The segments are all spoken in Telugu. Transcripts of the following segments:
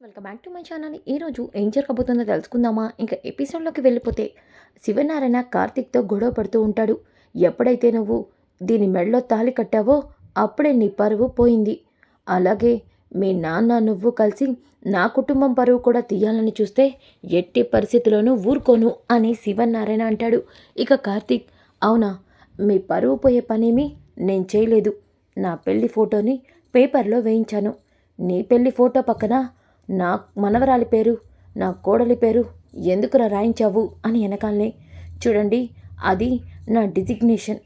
Welcome back to my channel. ఈరోజు ఏం జరగబోతుందో తెలుసుకుందామా? ఇంకా ఎపిసోడ్లోకి వెళ్ళిపోతే శివనారాయణ కార్తిక్తో గొడవ పడుతూ ఉంటాడు. ఎప్పుడైతే నువ్వు దీని మెడలో తాళి కట్టావో అప్పుడే నీ పరువు పోయింది. అలాగే మీ నాన్న నువ్వు కలిసి నా కుటుంబం పరువు కూడా తీయాలని చూస్తే ఎట్టి పరిస్థితుల్లోనూ ఊరుకోను అని శివనారాయణ అంటాడు. ఇక కార్తీక్ అవునా? మీ పరువు పోయే పనేమి నేను చేయలేదు. నా పెళ్ళి ఫోటోని పేపర్లో వేయించాను. నీ పెళ్ళి ఫోటో పక్కన నా మనవరాలి పేరు నా కోడలి పేరు ఎందుకురా రాయించావు అని వెనకాలనే. చూడండి అది నా డిజిగ్నేషన్.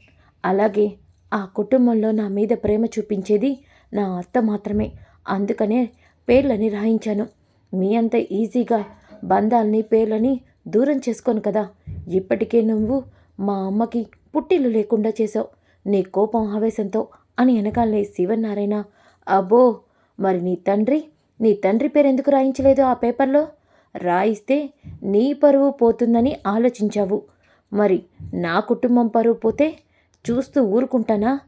అలాగే ఆ కుటుంబంలో నా మీద ప్రేమ చూపించేది నా అత్త మాత్రమే. అందుకనే పేర్లని రాయించాను. మీ అంత ఈజీగా బంధాలని పేర్లని దూరం చేసుకోను కదా. ఇప్పటికే నువ్వు మా అమ్మకి పుట్టిల్లు లేకుండా చేసావు నీ కోపం ఆవేశంతో అని వెనకాలనే శివనారాయణ అబ్బో మరి నీ తండ్రి నీ తండ్రి పేరు ఎందుకు రాయించలేదు ఆ పేపర్లో? రాయిస్తే నీ పరువు పోతుందని ఆలోచించావు. మరి నా కుటుంబం పరువు పోతే చూస్తూ ఊరుకుంటానా?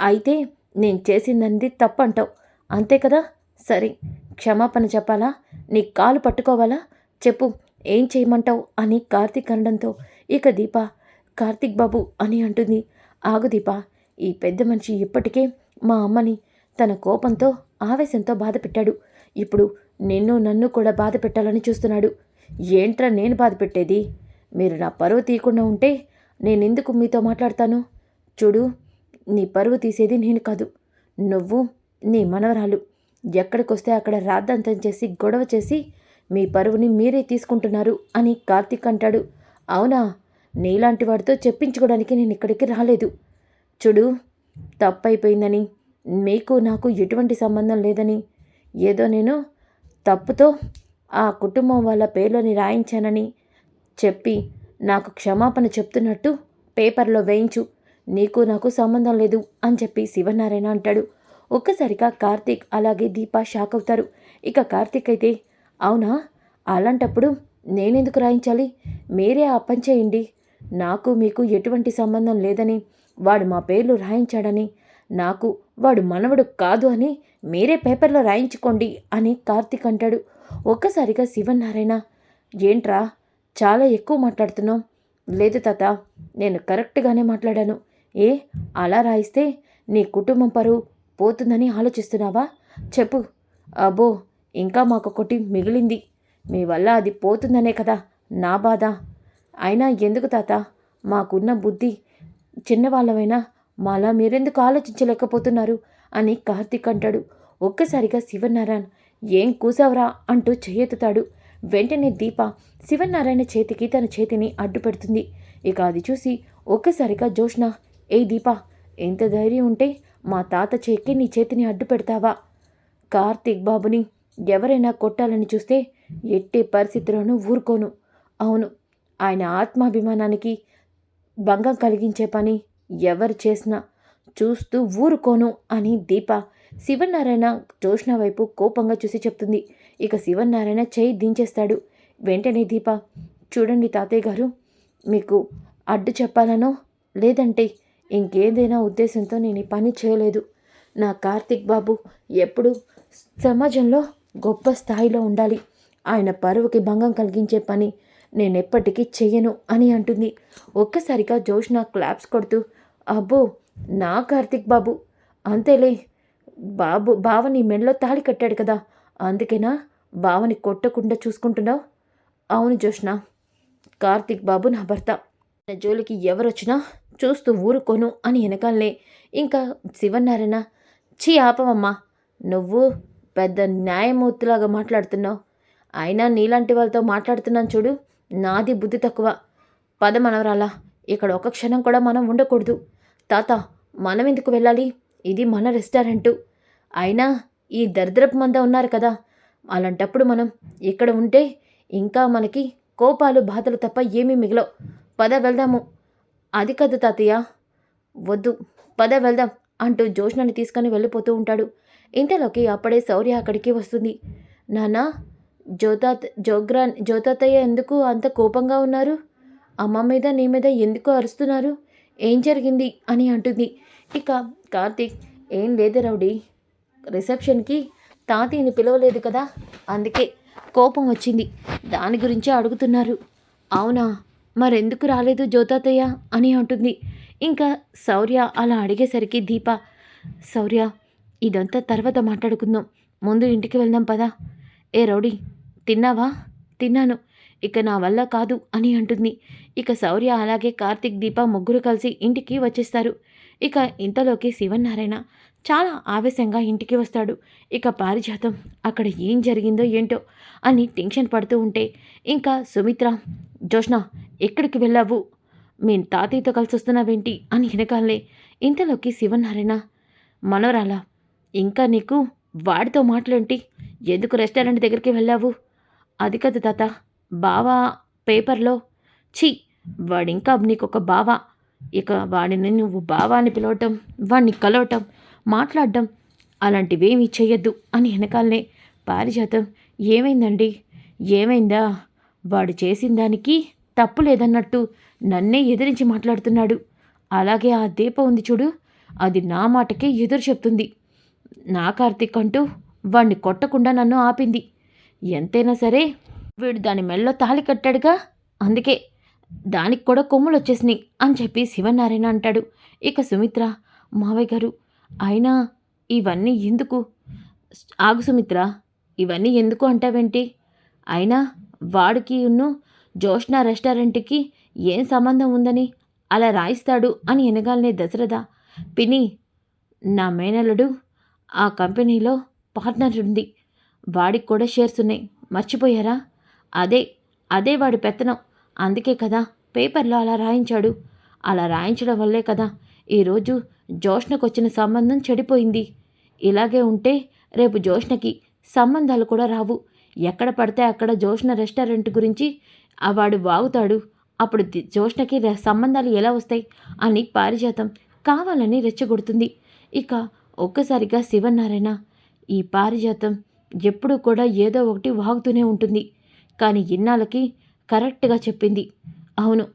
అయితే నేను చేసిందంది తప్పంటావు. అంతే కదా? సరే క్షమాపణ చెప్పాలా? నీ కాలు పట్టుకోవాలా? చెప్పు ఏం చేయమంటావు? అని కార్తీక్ అనడంతో ఇక దీప కార్తీక్ బాబు అని అంటుంది. ఆగు దీప ఈ పెద్ద మనిషి ఇప్పటికే మా అమ్మని తన కోపంతో ఆవేశంతో బాధ పెట్టాడు ఇప్పుడు నిన్ను నన్ను కూడా బాధ పెట్టాలని చూస్తున్నాడు. ఏంట్రా నేను బాధ పెట్టేది? మీరు నా పరువు తీయకుండా ఉంటే నేనెందుకు మీతో మాట్లాడతాను? చూడు నీ పరువు తీసేది నేను కాదు. నువ్వు నీ మనవరాలు. ఎక్కడికొస్తే అక్కడ రాద్దంతం చేసి గొడవ చేసి మీ పరువుని మీరే తీసుకుంటున్నారు అని కార్తీక్ అంటాడు. అవునా? నీలాంటి వాడితో చెప్పించుకోవడానికి నేను ఇక్కడికి రాలేదు. చూడు తప్పైపోయిందని మీకు నాకు ఎటువంటి సంబంధం లేదని ఏదో నేను తప్పుతో ఆ కుటుంబం వాళ్ళ పేర్లని రాయించానని చెప్పి నాకు క్షమాపణ చెప్తున్నట్టు పేపర్లో వేయించు. నీకు నాకు సంబంధం లేదు అని చెప్పి శివనారాయణ అంటాడు. ఒక్కసారిగా కార్తీక్ అలాగే దీప షాక్ అవుతారు. ఇక కార్తీక్ అయితే అవునా? అలాంటప్పుడు నేనెందుకు రాయించాలి? మీరే ఆ పని చేయండి. నాకు మీకు ఎటువంటి సంబంధం లేదని వాడు మా పేర్లు రాయించాడని నాకు వాడు మనవడు కాదు అని మీరే పేపర్లో రాయించుకోండి అని కార్తీక్ అంటాడు. ఒక్కసారిగా శివనారాయణ ఏంట్రా చాలా ఎక్కువ మాట్లాడుతున్నాం లేదు తాత నేను కరెక్ట్గానే మాట్లాడాను. ఏ అలా రాయిస్తే నీ కుటుంబం పరువు పోతుందని ఆలోచిస్తున్నావా? చెప్పు. అబ్బో ఇంకా మాకొకటి మిగిలింది. మీ వల్ల అది పోతుందనే కదా నా బాధ. అయినా ఎందుకు తాత మాకున్న బుద్ధి చిన్నవాళ్ళమైనా మాలా మీరెందుకు ఆలోచించలేకపోతున్నారు? అని కార్తీక్ అంటాడు. ఒక్కసారిగా శివనారాయణ ఏం కూసావరా? అంటూ చేయెత్తుతాడు వెంటనే దీప శివనారాయణ చేతికి తన చేతిని అడ్డు పెడుతుంది ఇక అది చూసి ఒక్కసారిగా జోష్ణ ఏ దీప ఎంత ధైర్యం ఉంటే మా తాత చేతికి నీ చేతిని అడ్డు పెడతావా కార్తీక్ బాబుని ఎవరైనా కొట్టాలని చూస్తే ఎట్టి పరిస్థితిలోనూ ఊరుకోను. అవును ఆయన ఆత్మాభిమానానికి భంగం కలిగించే పని ఎవరు చేసినా చూస్తూ ఊరుకోను అని దీప శివనారాయణ జోష్ణ వైపు కోపంగా చూసి చెప్తుంది. ఇక శివనారాయణ చేయి దించేస్తాడు. వెంటనే దీప చూడండి తాతయ్య గారు మీకు అడ్డు చెప్పాలనో లేదంటే ఇంకేదైనా ఉద్దేశంతో నేను ఈ పని చేయలేదు. నా కార్తిక్ బాబు ఎప్పుడు సమాజంలో గొప్ప స్థాయిలో ఉండాలి. ఆయన పరువుకి భంగం కలిగించే పని నేను ఎప్పటికీ చెయ్యను అని అంటుంది. ఒక్కసారిగా జోష్న క్లాప్స్ కొడుతూ అబ్బో నా కార్తిక్ బాబు. అంతేలే బాబు బావని మెడలో తాళి కట్టాడు కదా అందుకేనా బావని కొట్టకుండా చూసుకుంటున్నావు? అవును జోష్న కార్తిక్ బాబు నా భర్త. నా జోలికి ఎవరొచ్చినా చూస్తూ ఊరుకోను అని వెనకాలనే. ఇంకా శివనారాయణ చీ ఆపమమ్మా నువ్వు పెద్ద న్యాయమూర్తిలాగా మాట్లాడుతున్నావు. అయినా నీలాంటి వాళ్ళతో మాట్లాడుతున్నాను చూడు నాది బుద్ధి తక్కువ. పద మనవరాలా ఇక్కడ ఒక క్షణం కూడా మనం ఉండకూడదు. తాత మనం ఎందుకు వెళ్ళాలి? ఇది మన రెస్టారెంటు. అయినా ఈ దరిద్రపు మంద ఉన్నారు కదా అలాంటప్పుడు మనం ఇక్కడ ఉంటే ఇంకా మనకి కోపాలు బాధలు తప్ప ఏమీ మిగలవు. పద వెళ్దాము. అది కదా తాతయ్య. వద్దు. పద వెళ్దాం అంటూ జోష్నని తీసుకొని వెళ్ళిపోతూ ఉంటాడు. ఇంతలోకి అప్పుడే శౌర్య అక్కడికి వస్తుంది. నాన్న జ్యోతా జోగ్రా జ్యోతాతయ్య ఎందుకు అంత కోపంగా ఉన్నారు? అమ్మ మీద నీ మీద ఎందుకు అరుస్తున్నారు? ఏం జరిగింది? అని అంటుంది. ఇక కార్తీక్ ఏం లేదు రౌడీ. రిసెప్షన్కి తాతయ్యని పిలవలేదు కదా? అందుకే కోపం వచ్చింది. దాని గురించే అడుగుతున్నారు. అవునా? మరెందుకు రాలేదు జ్యోతాతయ్య? అని అంటుంది. ఇంకా శౌర్య అలా అడిగేసరికి దీప శౌర్య ఇదంతా తర్వాత మాట్లాడుకుందాం. ముందు ఇంటికి వెళ్దాం పదా? ఏ రౌడీ తిన్నావా? తిన్నాను. ఇక నా వల్ల కాదు అని అంటుంది. ఇక శౌర్య అలాగే కార్తిక్ దీప ముగ్గురు కలిసి ఇంటికి వచ్చేస్తారు. ఇక ఇంతలోకి శివనారాయణ చాలా ఆవేశంగా ఇంటికి వస్తాడు. ఇక పారిజాతం అక్కడ ఏం జరిగిందో ఏంటో అని టెన్షన్ పడుతూ ఉంటే ఇంకా సుమిత్ర జోష్ణ ఎక్కడికి వెళ్ళావు? మీ తాతయ్యతో కలిసి వస్తున్నావేంటి? అని వెనకాలే ఇంతలోకి శివనారాయణ మనోరాల ఇంకా నీకు వాడితో మాటలేంటి ఎందుకు రెస్టారెంట్ దగ్గరికి వెళ్ళావు? అది కదా తాత. బావా పేపర్లో ఛీ వాడింకా నీకొక బావ. ఇక వాడిని నువ్వు బావా అని పిలవటం వాడిని కలవటం మాట్లాడడం అలాంటివేమీ చెయ్యొద్దు అని వెనకాలనే పారిజాతం. ఏమైందండి? ఏమైందా? వాడు చేసిన దానికి తప్పు లేదన్నట్టు నన్నే ఎదిరించి మాట్లాడుతున్నాడు. అలాగే ఆ దీప ఉంది చూడు అది నా మాటకే ఎదురు చెప్తుంది. నా కార్తీక్ అంటూ వాణ్ణి కొట్టకుండా నన్ను ఆపింది. ఎంతైనా సరే వీడు దాని మెల్లో తాళి కట్టాడుగా? అందుకే దానికి కూడా కొమ్ములు వచ్చేసినాయి అని చెప్పి శివనారాయణ అంటాడు. ఇక సుమిత్ర మావయ్య గారు అయినా ఇవన్నీ ఎందుకు? ఆగు సుమిత్ర ఇవన్నీ ఎందుకు అంటావేంటి? అయినా వాడికి ఉన్ను జోష్నా రెస్టారెంట్కి ఏం సంబంధం ఉందని అలా రాయిస్తాడు అని ఎనగాలనే దశరథ పిని నా మేనల్లుడు ఆ కంపెనీలో పార్ట్నర్ ఉంది. వాడికి కూడా షేర్స్ ఉన్నాయి. మర్చిపోయారా? అదే అదే వాడి పెత్తనం. అందుకే కదా పేపర్లో అలా రాయించాడు. అలా రాయించడం వల్లే కదా ఈరోజు జోష్నకు వచ్చిన సంబంధం చెడిపోయింది. ఇలాగే ఉంటే రేపు జోష్నకి సంబంధాలు కూడా రావు. ఎక్కడ పడితే అక్కడ జోష్న రెస్టారెంట్ గురించి ఆ వాడు వాగుతాడు. అప్పుడు జోష్ణకి జోష్నకి సంబంధాలు ఎలా వస్తాయి అని పారిజాతం కావాలని రెచ్చగొడుతుంది. ఇక ఒక్కసారిగా శివనారాయణ ఈ పారిజాతం ఎప్పుడూ కూడా ఏదో ఒకటి వాగుతూనే ఉంటుంది. కానీ ఇన్నాళ్ళకి కరెక్ట్గా చెప్పింది. అవును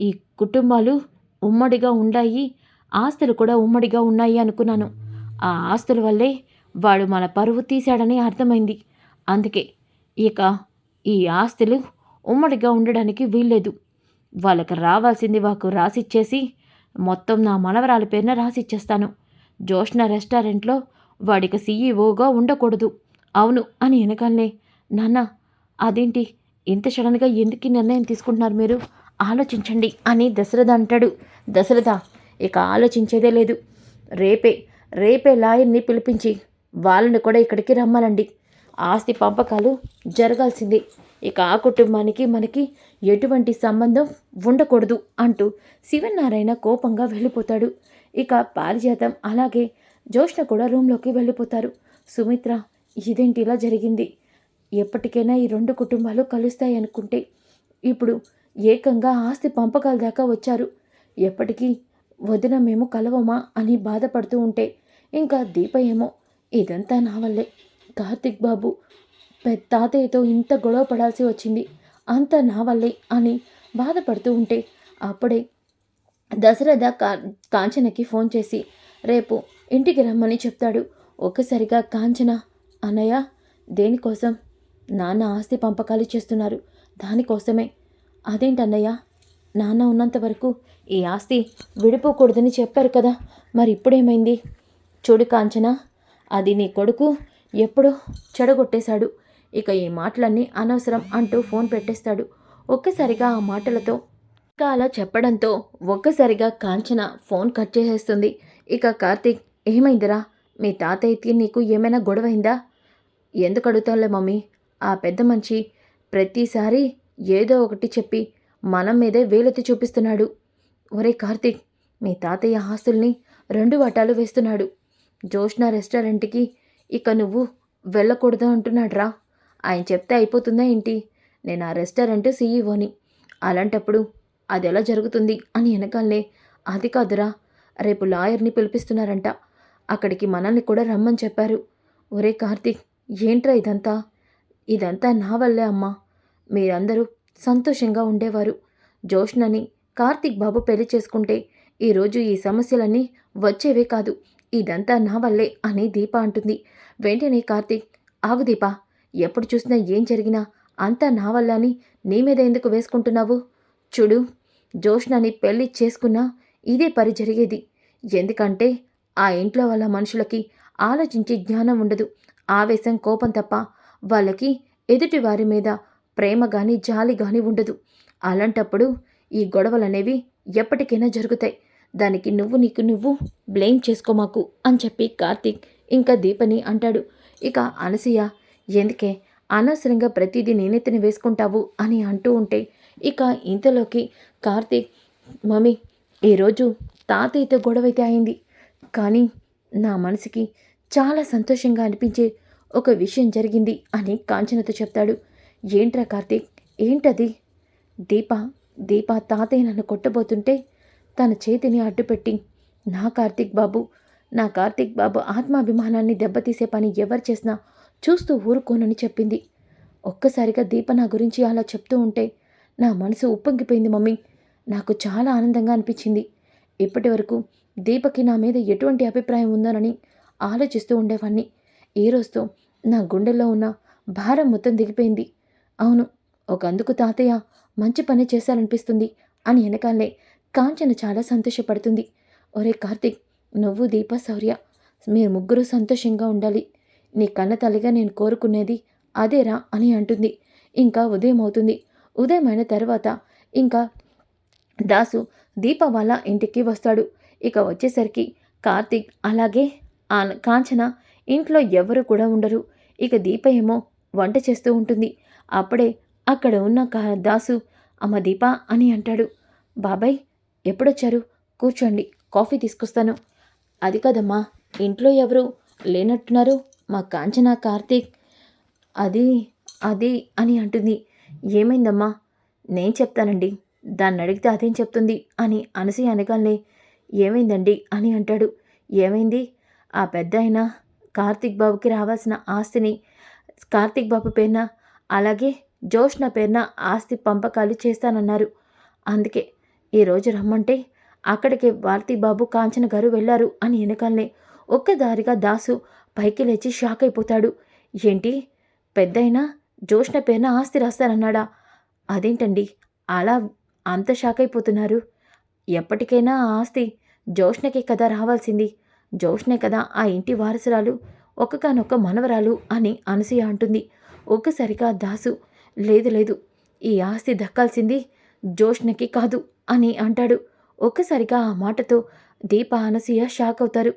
ఈ కుటుంబాలు ఉమ్మడిగా ఉండాయి. ఆస్తులు కూడా ఉమ్మడిగా ఉన్నాయి అనుకున్నాను. ఆ ఆస్తుల వల్లే వాడు మన పరువు తీశాడని అర్థమైంది. అందుకే ఇక ఈ ఆస్తులు ఉమ్మడిగా ఉండడానికి వీల్లేదు. వాళ్ళకి రావాల్సింది వాకు రాసిచ్చేసి మొత్తం నా మనవరాల పేరున రాసిచ్చేస్తాను. జోష్ణ రెస్టారెంట్లో వాడికి సీఈఓగా ఉండకూడదు. అవును అని వెనకాలనే నాన్న అదేంటి? ఇంత సడన్గా ఎందుకు నిర్ణయం తీసుకుంటున్నారు మీరు? ఆలోచించండి అని దశరథ అంటాడు. దశరథ ఇక ఆలోచించేదే లేదు. రేపే రేపే లాయర్ని పిలిపించి వాళ్ళని కూడా ఇక్కడికి రమ్మనండి ఆస్తి పంపకాలు జరగాల్సిందే. ఇక ఆ కుటుంబానికి మనకి ఎటువంటి సంబంధం ఉండకూడదు అంటూ శివనారాయణ కోపంగా వెళ్ళిపోతాడు. ఇక పారిజాతం అలాగే జోష్ణ కూడా రూమ్లోకి వెళ్ళిపోతారు. సుమిత్ర ఇదేంటి ఇలా జరిగింది? ఎప్పటికైనా ఈ రెండు కుటుంబాలు కలుస్తాయి అనుకుంటే ఇప్పుడు ఏకంగా ఆస్తి పంపకాల దాకా వచ్చారు. ఎప్పటికీ వదిన మేము కలవమా అని బాధపడుతూ ఉంటే ఇంకా దీప ఏమో ఇదంతా నా వల్లే. కార్తిక్ బాబు పెద్ద తాతయ్యతో ఇంత గొడవ పడాల్సి వచ్చింది. అంతా నా వల్లే అని బాధపడుతూ ఉంటే అప్పుడే దశరథ కా కాంచనకి ఫోన్ చేసి రేపు ఇంటికి రమ్మని చెప్తాడు. ఒక్కసారిగా కాంచన అన్నయ్య దేనికోసం నాన్న ఆస్తి పంపకాలు చేస్తున్నారు? దానికోసమే. అదేంటన్నయ్య నాన్న ఉన్నంత వరకు ఈ ఆస్తి విడిపోకూడదని చెప్పారు కదా. మరి ఇప్పుడేమైంది? చూడు కాంచన అది నీ కొడుకు ఎప్పుడో చెడగొట్టేశాడు. ఇక ఈ మాటలన్నీ అనవసరం అంటూ ఫోన్ పెట్టేస్తాడు. ఒక్కసారిగా ఆ మాటలతో ఇంకా అలా చెప్పడంతో ఒక్కసారిగా కాంచన ఫోన్ కట్ చేసేస్తుంది. ఇక కార్తీక్ ఏమైందిరా? మీ తాతయ్యకి నీకు ఏమైనా గొడవైందా? ఎందుకు అడుగుతాంలే మమ్మీ? ఆ పెద్ద మనిషి ప్రతిసారి ఏదో ఒకటి చెప్పి మనం మీదే వేలెత్తి చూపిస్తున్నాడు. ఒరే కార్తీక్ మీ తాతయ్య ఆస్తుల్ని రెండు వాటాలు వేస్తున్నాడు. జోష్నా రెస్టారెంట్కి ఇక నువ్వు వెళ్ళకూడదు అంటున్నాడ్రా. ఆయన చెప్తే అయిపోతుందా ఏంటి? నేను ఆ రెస్టారెంట్ సీఈఓని. అలాంటప్పుడు అది ఎలా జరుగుతుంది అని వెనకాలనే అది కాదురా రేపు లాయర్ని పిలిపిస్తున్నారంట. అక్కడికి మనల్ని కూడా రమ్మని చెప్పారు. ఒరే కార్తీక్ ఏంట్రా ఇదంతా? ఇదంతా నా వల్లే అమ్మా. మీరందరూ సంతోషంగా ఉండేవారు. జోష్నని కార్తీక్ బాబు పెళ్ళి చేసుకుంటే ఈరోజు ఈ సమస్యలన్నీ వచ్చేవే కాదు. ఇదంతా నా వల్లే అని దీప అంటుంది. వెంటనే కార్తీక్ ఆగు దీప ఎప్పుడు చూసినా ఏం జరిగినా అంతా నా వల్ల అని నీ మీద ఎందుకు వేసుకుంటున్నావు? చూడు జోష్నని పెళ్ళి చేసుకున్నా ఇదే పరి జరిగేది. ఎందుకంటే ఆ ఇంట్లో వాళ్ళ మనుషులకి ఆలోచించే జ్ఞానం ఉండదు. ఆవేశం కోపం తప్ప వాళ్ళకి ఎదుటి వారి మీద ప్రేమ కానీ జాలి కానీ ఉండదు. అలాంటప్పుడు ఈ గొడవలనేవి ఎప్పటికైనా జరుగుతాయి. దానికి నువ్వు నీకు నువ్వు బ్లేమ్ చేసుకోమాకు అని చెప్పి కార్తీక్ ఇంకా దీపని అంటాడు. ఇక అనసూయ ఎందుకే? అనవసరంగా ప్రతిదీ నేనెత్తిన వేసుకుంటావు అని అంటూ ఉంటే ఇక ఇంతలోకి కార్తీక్ మమ్మీ ఈరోజు తాతయ్యతో గొడవైతే అయింది. కానీ నా మనసుకి చాలా సంతోషంగా అనిపించే ఒక విషయం జరిగింది అని కాంచనతో చెప్తాడు. ఏంట్రా కార్తీక్? ఏంటది? దీప దీప తాతయ్య నన్ను కొట్టబోతుంటే తన చేతిని అడ్డుపెట్టి నా కార్తీక్ బాబు నా కార్తీక్ బాబు ఆత్మాభిమానాన్ని దెబ్బతీసే పని ఎవరు చేసినా చూస్తూ ఊరుకోనని చెప్పింది. ఒక్కసారిగా దీప నా గురించి అలా చెప్తూ ఉంటే నా మనసు ఉప్పొంగిపోయింది మమ్మీ. నాకు చాలా ఆనందంగా అనిపించింది. ఇప్పటి వరకు దీపకి నా మీద ఎటువంటి అభిప్రాయం ఉందోనని ఆలోచిస్తూ ఉండేవాణ్ణి. ఈ రోజుతో నా గుండెల్లో ఉన్న భారం మొత్తం దిగిపోయింది. అవును ఒక అందుకు తాతయ్య మంచి పని చేశారనిపిస్తుంది అని వెనకాలే కాంచన చాలా సంతోషపడుతుంది. ఒరే కార్తీక్ నువ్వు దీప శౌర్య మీరు ముగ్గురు సంతోషంగా ఉండాలి. నీ కన్న తల్లిగా నేను కోరుకునేది అదేరా అని అంటుంది. ఇంకా ఉదయం అవుతుంది. ఉదయం అయిన తర్వాత ఇంకా దాసు దీప వాళ్ళ ఇంటికి వస్తాడు. ఇక వచ్చేసరికి కార్తీక్ అలాగే ఆ కాంచన ఇంట్లో ఎవరు కూడా ఉండరు. ఇక దీప ఏమో వంట చేస్తూ ఉంటుంది. అప్పుడే అక్కడ ఉన్న కా దాసు అమ్మ దీప అని అంటాడు. బాబాయ్ ఎప్పుడొచ్చారు? కూర్చోండి కాఫీ తీసుకొస్తాను. అది కదమ్మా ఇంట్లో ఎవరు లేనట్టున్నారు మా కాంచన కార్తీక్. అది అది అని అంటుంది. ఏమైందమ్మా? నేను చెప్తానండి. దాన్ని అడిగితే అదేం చెప్తుంది? అని అనసి అనగానే ఏమైందండి? అని అంటాడు. ఏమైంది? ఆ పెద్ద అయినా కార్తీక్ బాబుకి రావాల్సిన ఆస్తిని కార్తీక్ బాబు పేరున అలాగే జోష్న పేరున ఆస్తి పంపకాలు చేస్తానన్నారు. అందుకే ఈరోజు రమ్మంటే అక్కడికి కార్తీక్ బాబు కాంచన గారు వెళ్ళారు అని వెనకాలనే ఒక్కదారిగా దాసు పైకి లేచి షాక్ అయిపోతాడు. ఏంటి? పెద్దయినా జోష్న పేరున ఆస్తి రాస్తానన్నాడా? అదేంటండి? అలా అంత షాక్ అయిపోతున్నారు. ఎప్పటికైనా ఆ ఆస్తి జోష్ణకే కదా రావాల్సింది. జోష్నే కదా ఆ ఇంటి వారసురాలు. ఒక్కగానొక్క మనవరాలు అని అనసూయ అంటుంది. ఒక్కసారిగా దాసు లేదు లేదు ఈ ఆస్తి దక్కాల్సింది జోష్నకి కాదు అని అంటాడు. ఒక్కసారిగా ఆ మాటతో దీప అనసూయ షాక్ అవుతారు.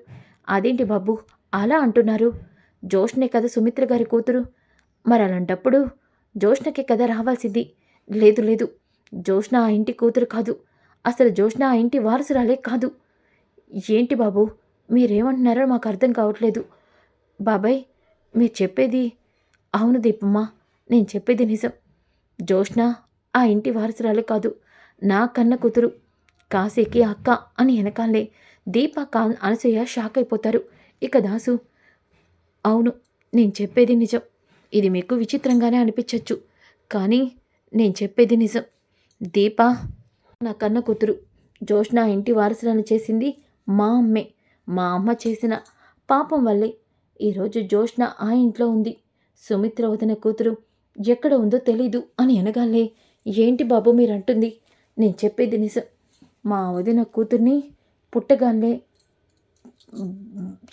అదేంటి బాబు అలా అంటున్నారు? జోష్నే కదా సుమిత్ర గారి కూతురు. మరి అలాంటప్పుడు జోష్నకి కదా రావాల్సింది. లేదు లేదు జోష్న ఆ ఇంటి కూతురు కాదు. అసలు జోష్న ఆ ఇంటి వారసురాలే కాదు. ఏంటి బాబు మీరేమంటున్నారో మాకు అర్థం కావట్లేదు. బాబాయ్ మీరు చెప్పేది అవును దీపమ్మ నేను చెప్పేది నిజం. జోష్న ఆ ఇంటి వారసురాలు కాదు నా కన్న కూతురు. కాశీకి అక్క అని వెనకాలే దీప కా అనసూయ షాక్ అయిపోతారు. ఇక దాసు అవును నేను చెప్పేది నిజం. ఇది మీకు విచిత్రంగానే అనిపించవచ్చు కానీ నేను చెప్పేది నిజం. దీప నా కన్న కూతురు. జోష్న ఇంటి వారసులను చేసింది మా అమ్మే. మా అమ్మ చేసిన పాపం వల్లే ఈరోజు జోష్న ఆ ఇంట్లో ఉంది. సుమిత్ర వదిన కూతురు ఎక్కడ ఉందో తెలీదు అని అనగాలే ఏంటి బాబు మీరంటుంది? నేను చెప్పేది నిజం. మా వదిన కూతుర్ని పుట్టగానే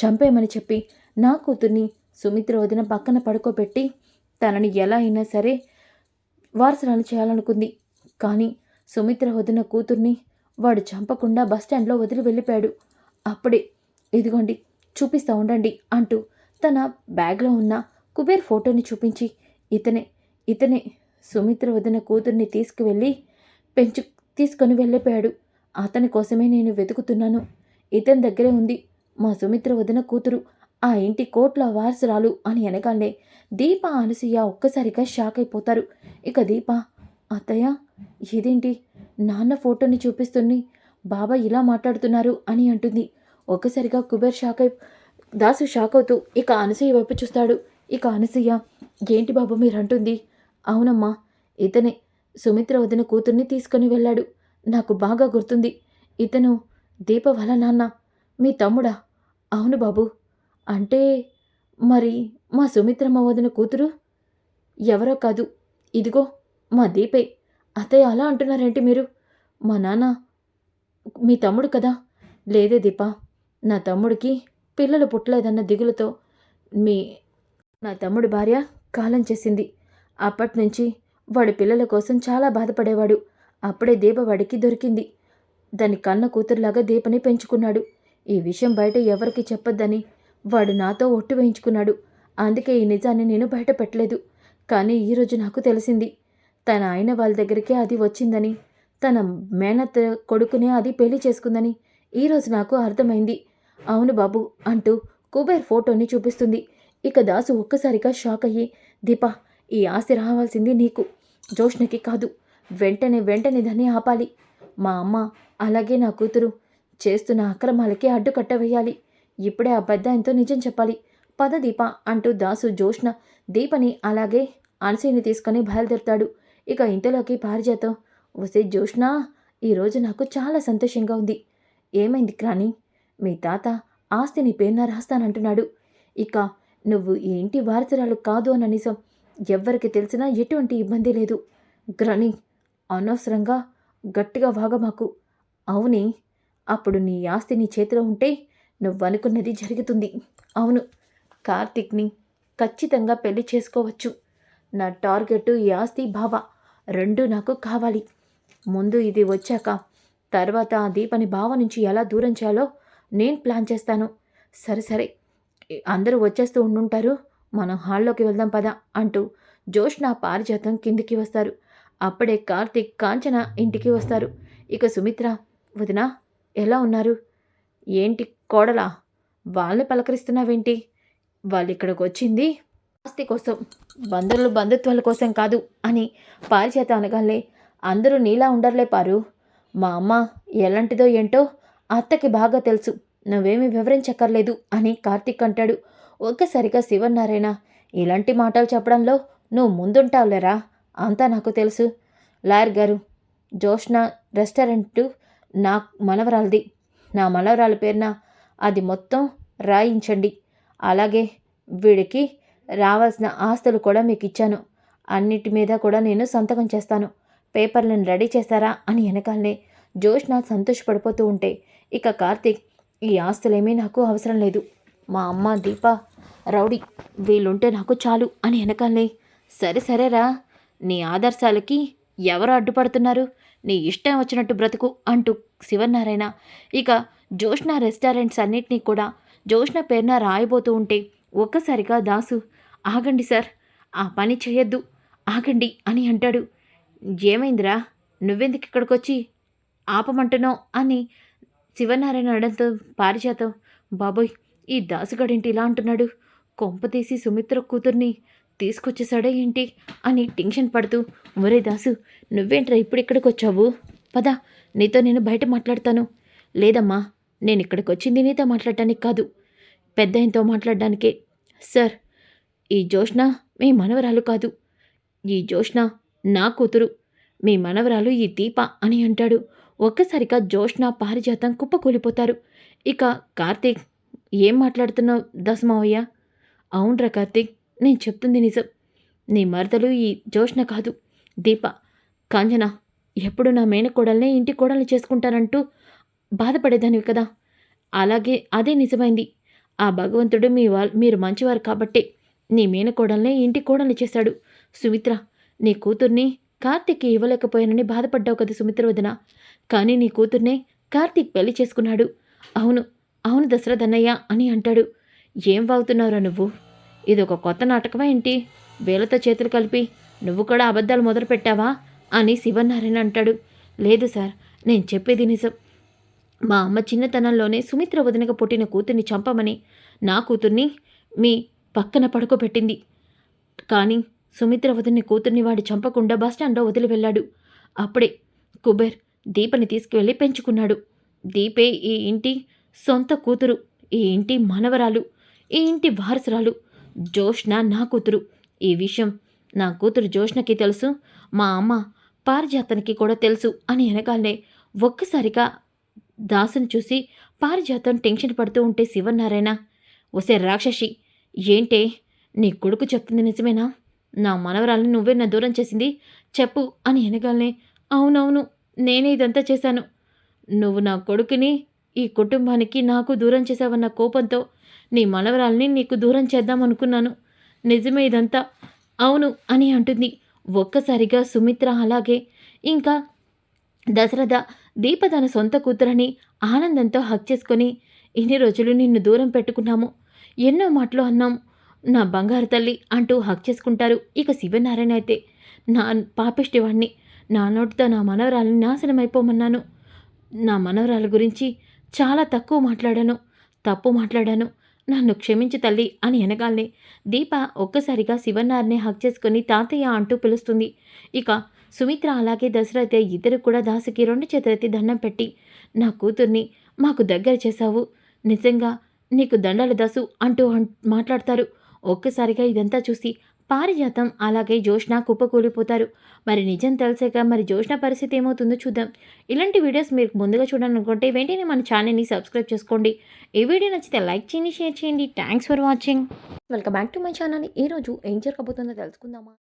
చంపేయమని చెప్పి నా కూతుర్ని సుమిత్ర వదిన పక్కన పడుకోబెట్టి తనని ఎలా అయినా సరే వారసురాలు చేయాలనుకుంది. కానీ సుమిత్ర వదిన కూతుర్ని వాడు చంపకుండా బస్టాండ్లో వదిలి వెళ్ళిపోయాడు. అప్పుడే ఇదిగోండి చూపిస్తా ఉండండి అంటూ తన బ్యాగ్లో ఉన్న కుబేర్ ఫోటోని చూపించి ఇతనే ఇతనే సుమిత్ర వదిన కూతుర్ని తీసుకువెళ్ళి పెంచు తీసుకొని వెళ్ళిపోయాడు. అతని కోసమే నేను వెతుకుతున్నాను. ఇతని దగ్గరే ఉంది మా సుమిత్ర వదిన కూతురు. ఆ ఇంటి కోట్ల వారసురాలు అని అనగానే దీప అనసూయ ఒక్కసారిగా షాక్ అయిపోతారు. ఇక దీప అత్తయ్య ఇదేంటి? నాన్న ఫోటోని చూపిస్తుంది బాబా ఇలా మాట్లాడుతున్నారు అని అంటుంది. ఒక్కసారిగా కుబేర్ షాక్ అయి దాసు షాక్ అవుతూ ఇక అనసూయ వైపు చూస్తాడు. ఇక అనసూయ ఏంటి బాబు మీరంటుంది? అవునమ్మా ఇతనే సుమిత్ర వదిన కూతుర్ని తీసుకొని వెళ్ళాడు. నాకు బాగా గుర్తుంది. ఇతను దీప వాళ్ళ నాన్న మీ తమ్ముడా. అవును బాబు. అంటే మరి మా సుమిత్రమ్మ వదిన కూతురు? ఎవరో కాదు. ఇదిగో మా దీపే. అతయ్య అలా అంటున్నారేంటి మీరు? మా నాన్న మీ తమ్ముడు కదా? లేదే దీప. నా తమ్ముడికి పిల్లలు పుట్టలేదన్న దిగులుతో మీ నా తమ్ముడి భార్య కాలం చేసింది. అప్పటినుంచి వాడి పిల్లల కోసం చాలా బాధపడేవాడు. అప్పుడే దీప వాడికి దొరికింది. దాని కన్న కూతురులాగా దీపని పెంచుకున్నాడు. ఈ విషయం బయట ఎవరికి చెప్పొద్దని వాడు నాతో ఒట్టు వేయించుకున్నాడు. అందుకే ఈ నిజాన్ని నేను బయట పెట్టలేదు. కానీ ఈరోజు నాకు తెలిసింది. తన ఆయన వాళ్ళ దగ్గరికి అది వచ్చిందని తన మేనత్ కొడుకునే అది పెళ్ళి చేసుకుందని ఈరోజు నాకు అర్థమైంది. అవును బాబు అంటూ కుబేర్ ఫోటోని చూపిస్తుంది. ఇక దాసు ఒక్కసారిగా షాక్ అయ్యి దీపా ఈ ఆస్తి రావాల్సింది నీకు. జోష్ణకి కాదు. వెంటనే వెంటనే దాన్ని ఆపాలి. మా అమ్మ అలాగే నా కూతురు చేస్తున్న అక్రమాలకి అడ్డుకట్ట వేయాలి. ఇప్పుడే ఆ పెద్ద ఆయనతో నిజం చెప్పాలి. పద దీప అంటూ దాసు జోష్ణ దీపని అలాగే అనసీని తీసుకొని బయలుదేరుతాడు. ఇక ఇంతలోకి పారిజాతం. వసే జోష్ణ ఈరోజు నాకు చాలా సంతోషంగా ఉంది. ఏమైంది క్రాని మీ తాత ఆస్తి నీ పేరున రాస్తానంటున్నాడు. ఇక నువ్వు ఈ ఇంటి వారసురాలు కాదు అన్న నిజం ఎవ్వరికి తెలిసినా ఎటువంటి ఇబ్బంది లేదు. గ్రని అనవసరంగా గట్టిగా వాగమాకు అవుని? అప్పుడు నీ ఆస్తి నీ చేతిలో ఉంటే నువ్వనుకున్నది జరుగుతుంది. అవును. కార్తిక్ని ఖచ్చితంగా పెళ్ళి చేసుకోవచ్చు. నా టార్గెట్ ఈ ఆస్తి బావ రెండు నాకు కావాలి. ముందు ఇది వచ్చాక తర్వాత దీపని బావ నుంచి ఎలా దూరం చేయాలో నేను ప్లాన్ చేస్తాను. సరే సరే. అందరూ వచ్చేస్తూ ఉండుంటారు. మనం హాల్లోకి వెళ్దాం పద అంటూ జోష్న పారిజాతం కిందికి వస్తారు. అప్పుడే కార్తీక్ కాంచన ఇంటికి వస్తారు. ఇక సుమిత్ర వదిన ఎలా ఉన్నారు? ఏంటి కోడలా? వాళ్ళని పలకరిస్తున్నావేంటి? వాళ్ళు ఇక్కడికి వచ్చింది ఆస్తి కోసం బంధువులు బంధుత్వాల కోసం కాదు అని పారిచేత అనగానే అందరూ నీలా ఉండర్లే పారు. మా అమ్మ ఎలాంటిదో ఏంటో అత్తకి బాగా తెలుసు. నువ్వేమీ వివరించక్కర్లేదు అని కార్తీక్ అంటాడు. ఒక్కసారిగా శివనారాయణ ఇలాంటి మాటలు చెప్పడంలో నువ్వు ముందుంటావులేరా? అంతా నాకు తెలుసు. లాయర్ గారు జోష్న రెస్టారెంట్ నా మనవరాలది. నా మనవరాల పేరున అది మొత్తం రాయించండి. అలాగే వీడికి రావాల్సిన ఆస్తులు కూడా మీకు ఇచ్చాను. అన్నిటి మీద కూడా నేను సంతకం చేస్తాను. పేపర్లను రెడీ చేస్తారా అని వెనకాలనే జోష్న సంతోషపడిపోతూ ఉంటే ఇక కార్తీక్ ఈ ఆస్తులేమీ నాకు అవసరం లేదు. మా అమ్మ దీప రౌడీ వీళ్ళుంటే నాకు చాలు అని వెనకాలే సరే సరేరా. నీ ఆదర్శాలకి ఎవరు అడ్డుపడుతున్నారు? నీ ఇష్టం వచ్చినట్టు బ్రతుకు అంటూ శివనారాయణ ఇక జోష్ణ రెస్టారెంట్స్ అన్నిటినీ కూడా జోష్ణ పేరున రాయబోతూ ఉంటే ఒక్కసారిగా దాసు ఆగండి సార్ ఆ పని చేయొద్దు ఆగండి అని అంటాడు. ఏమైందిరా? నువ్వెందుకు ఇక్కడికొచ్చి ఆపమంటున్నావు అని శివనారాయణ అనడంతో పారిజాతం. బాబోయ్ ఈ దాసుగడేంటి ఇలా అంటున్నాడు? కొంపతీసి సుమిత్ర కూతుర్ని తీసుకొచ్చేసాడే ఏంటి? అని టెన్షన్ పడుతూ ఒరే దాసు నువ్వేంట్రా ఇప్పుడు ఇక్కడికి వచ్చావు పద నీతో నేను బయట మాట్లాడతాను. లేదమ్మా నేను ఇక్కడికి వచ్చింది నీతో మాట్లాడటానికి కాదు. పెద్ద ఆయనతో మాట్లాడడానికే. సార్ ఈ జోష్న మీ మనవరాలు కాదు. ఈ జోష్న నా కూతురు. మీ మనవరాలు ఈ దీప అని అంటాడు. ఒక్కసారిగా జోష్న పారిజాతం కుప్పకూలిపోతారు. ఇక కార్తీక్ ఏం మాట్లాడుతున్నావు దశమావయ్య అవునరా కార్తీక్ నేను చెప్తుంది నిజం. నీ మరదలు ఈ జోష్న కాదు. దీప కాంజన ఎప్పుడు నా మేనకోడల్నే ఇంటి కోడల్ని చేసుకుంటానంటూ బాధపడేదానివి కదా. అలాగే అదే నిజమైంది. ఆ భగవంతుడు మీ వా మీరు మంచివారు కాబట్టే నీ మేనకోడల్నే ఇంటి కోడల్ని చేశాడు. సుమిత్ర నీ కూతుర్ని కార్తీక్కి ఇవ్వలేకపోయానని బాధపడ్డావు కదా సుమిత్ర వదిన. కానీ నీ కూతుర్నే కార్తీక్ పెళ్ళి చేసుకున్నాడు. అవును అవును దశరథన్నయ్య అని అంటాడు. ఏం వాగుతున్నావురా నువ్వు? ఇది ఒక కొత్త నాటకమా ఏంటి? వేలతో చేతులు కలిపి నువ్వు కూడా అబద్ధాలు మొదలు పెట్టావా? అని శివనారాయణ అంటాడు. లేదు సార్ నేను చెప్పేది నిజం. మా అమ్మ చిన్నతనంలోనే సుమిత్ర వదినకు పుట్టిన కూతుర్ని చంపమని నా కూతుర్ని మీ పక్కన పడుకోబెట్టింది. కానీ సుమిత్ర వదిన కూతుర్ని వాడు చంపకుండా బస్టాండ్లో వదిలి వెళ్ళాడు. అప్పుడే కుబేర్ దీపని తీసుకువెళ్ళి పెంచుకున్నాడు. దీపే ఈ ఇంటి సొంత కూతురు ఈ ఇంటి మనవరాలు ఈ ఇంటి వారసురాలు. జోష్ణ నా కూతురు. ఈ విషయం నా కూతురు జోష్ణకి తెలుసు మా అమ్మ పారిజాతనికి కూడా తెలుసు అని వెనకాలనే ఒక్కసారిగా దాసుని చూసి పారిజాతం టెన్షన్ పడుతూ ఉంటే శివనారాయణ ఒసే రాక్షసి ఏంటే నీ కొడుకు చెప్తుంది నిజమేనా? నా మనవరాలను నువ్వే నా దూరం చేసింది? చెప్పు అని అనగానే అవునవును నేనే ఇదంతా చేశాను. నువ్వు నా కొడుకుని ఈ కుటుంబానికి నాకు దూరం చేసావన్న కోపంతో నీ మనవరాల్ని నీకు దూరం చేద్దాం అనుకున్నాను నిజమే ఇదంతా. అవును అని అంటుంది. ఒక్కసారిగా సుమిత్ర అలాగే. ఇంకా దశరథ దీప తన సొంత కూతురని ఆనందంతో హక్ చేసుకొని ఇన్ని రోజులు నిన్ను దూరం పెట్టుకున్నాము. ఎన్నో మాటలు అన్నాం. నా బంగారు తల్లి అంటూ హక్ చేసుకుంటారు ఇక శివనారాయణ అయితే. నా పాపిష్టివాణ్ణి. నా నోటితో నా మనవరాల్ని నాశనం అయిపోమన్నాను. నా మనవరాల గురించి చాలా తక్కువ మాట్లాడాను తప్పు మాట్లాడాను. నన్ను క్షమించు తల్లి అని అనగానే దీప ఒక్కసారిగా శివన్నారిని హక్ చేసుకుని తాతయ్య అంటూ పిలుస్తుంది. ఇక సుమిత్ర అలాగే దశరథ ఇద్దరు కూడా దాసుకి రెండు చేతులెత్తి దండం పెట్టి నా కూతుర్ని మాకు దగ్గర చేశావు. నిజంగా నీకు దండాలు దాసు అంటూ మాట్లాడతారు. ఒక్కసారిగా ఇదంతా చూసి పారిజాతం అలాగే జోష్న కుప్పకూలిపోతారు. మరి నిజం తెలిసాక మరి జోష్న పరిస్థితి ఏమవుతుందో చూద్దాం. ఇలాంటి వీడియోస్ మీరు ముందుగా చూడాలనుకుంటే వెంటనే మన ఛానల్ని సబ్స్క్రైబ్ చేసుకోండి. ఈ వీడియో నచ్చితే లైక్ చేయండి షేర్ చేయండి. Thanks for watching welcome back to my channel ఈరోజు ఏం జరగబోతుందో తెలుసుకుందామా?